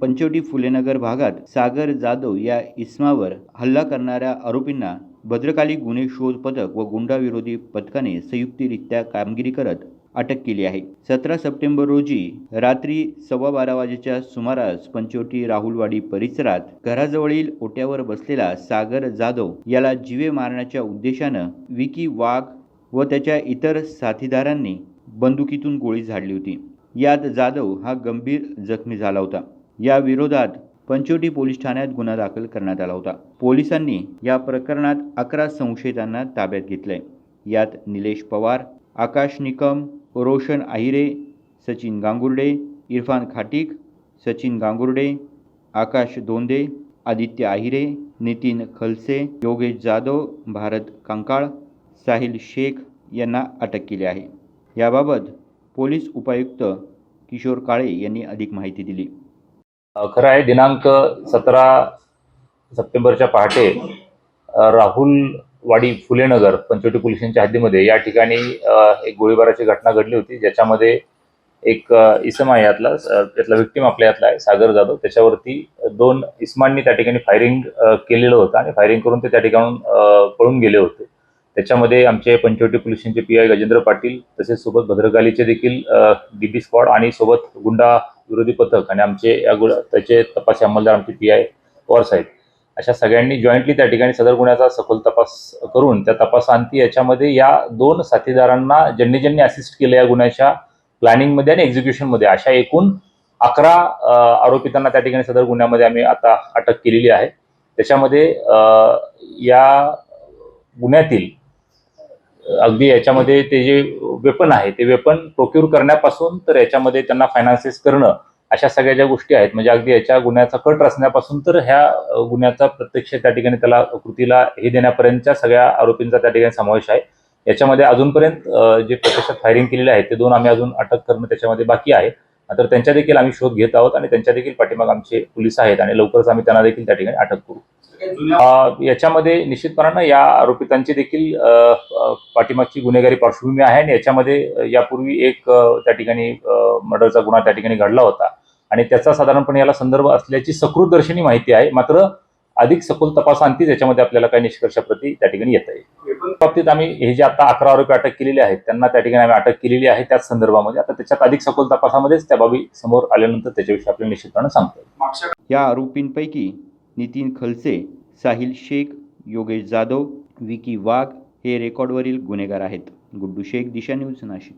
पंचवटी फुलेनगर भागात सागर जाधव या इसमावर हल्ला करणाऱ्या आरोपींना भद्रकाली गुन्हे शोध पथक व गुंडाविरोधी पथकाने संयुक्तरित्या कामगिरी करत अटक केली आहे. सतरा सप्टेंबर रोजी रात्री सव्वा बारा वाजेच्या सुमारास पंचवटी राहुलवाडी परिसरात घराजवळील ओट्यावर बसलेला सागर जाधव याला जीवे मारण्याच्या उद्देशानं विकी वाघ व त्याच्या इतर साथीदारांनी बंदुकीतून गोळी झाडली होती. यात जाधव हा गंभीर जखमी झाला होता. या विरोधात पंचवटी पोलीस ठाण्यात गुन्हा दाखल करण्यात आला होता. पोलिसांनी या प्रकरणात अकरा संशयितांना ताब्यात घेतलंय. यात निलेश पवार आकाश निकम रोशन आहिरे सचिन गांगुर्डे इरफान खाटीक सचिन गांगुर्डे आकाश दोंदे आदित्य आहिरे नितीन खलसे योगेश जाधव भारत कंकाळ साहिल शेख यांना अटक केली आहे. याबाबत पोलीस उपायुक्त किशोर काळे यांनी अधिक माहिती दिली. खरं आहे दिनांक सतरा सप्टेंबरच्या पहाटे राहुल राहुलवाडी फुलेनगर पंचवटी पोलिसांच्या हद्दीमध्ये या ठिकाणी एक गोळीबाराची घटना घडली होती ज्याच्यामध्ये एक इसम आहे यातला त्यातला यातला विक्टीम आपल्या यातला आहे सागर जाधव. त्याच्यावरती दोन इस्मांनी त्या ठिकाणी फायरिंग केलेलं होतं आणि फायरिंग करून ते त्या ठिकाणून पळून गेले होते. त्याच्यामध्ये आमचे पंचवटी पोलिसांचे पी आय गजेंद्र पाटील तसेच सोबत भद्रकालीचे देखील डी बी स्क्वॉड आणि सोबत गुंडा विरोधी पथक आणि आमचे या गुन्हा त्याचे तपास अंमलदार आमचे पी आय पवार साहेब अशा सगळ्यांनी जॉईंटली त्या ठिकाणी सदर गुन्ह्याचा सखोल तपास करून त्या तपासांती याच्यामध्ये या दोन साथीदारांना ज्यांनी ज्यांनी असिस्ट केलं या गुन्ह्याच्या प्लॅनिंगमध्ये आणि एक्झिक्युशनमध्ये अशा एकूण अकरा आरोपितांना त्या ठिकाणी सदर गुन्ह्यामध्ये आम्ही आता अटक केलेली आहे. त्याच्यामध्ये या गुन्ह्यातील अगदी याच्यामध्ये ते जे वेपन आहे ते वेपन प्रोक्यूर करण्यापासून तर याच्यामध्ये त्यांना फायनान्सेस करणं अशा सगळ्या ज्या गोष्टी आहेत म्हणजे अगदी याच्या गुन्ह्याचा कट रचण्यापासून तर ह्या गुन्ह्याचा प्रत्यक्ष त्या ठिकाणी त्याला कृतीला हे देण्यापर्यंतच्या सगळ्या आरोपींचा त्या ठिकाणी समावेश आहे. याच्यामध्ये अजूनपर्यंत जे प्रत्यक्षात फायरिंग केलेले आहेत ते दोन आम्ही अजून अटक करणं त्याच्यामध्ये बाकी आहे. तर त्यांच्या देखील आम्ही शोध घेत आहोत आणि त्यांच्या देखील पाठीमाग आमचे पोलीस आहेत आणि लवकरच आम्ही त्यांना देखील त्या ठिकाणी अटक करू. याच्यामध्ये निश्चितपणानं या आरोपितांची देखील पाठीमागची गुन्हेगारी पार्श्वभूमी आहे आणि याच्यामध्ये यापूर्वी एक त्या ठिकाणी मर्डरचा गुन्हा त्या ठिकाणी घडला होता. आणि त्याचा साधारणपणे याला संदर्भ असल्याची सकृतदर्शनी माहिती आहे. मात्र अधिक सखोल तपासांतीच याच्यामध्ये आपल्याला काही निष्कर्षाप्रती त्या ठिकाणी येत आहे. बाबतीत आम्ही हे जे आता अकरा आरोपी अटक केलेले आहेत त्यांना त्या ठिकाणी आम्ही अटक केलेली आहे त्याच संदर्भामध्ये. आता त्याच्यात अधिक सखोल तपासामध्येच त्या बाबी समोर आल्यानंतर त्याच्याविषयी आपल्याला निश्चितपणे सांगता या आरोपींपैकी नितीन खलसे साहिल शेख योगेश जाधव विकी वाघ हे रेकॉर्डवरील गुन्हेगार आहेत. गुड्डू शेख दिशा न्यूज नाशिक.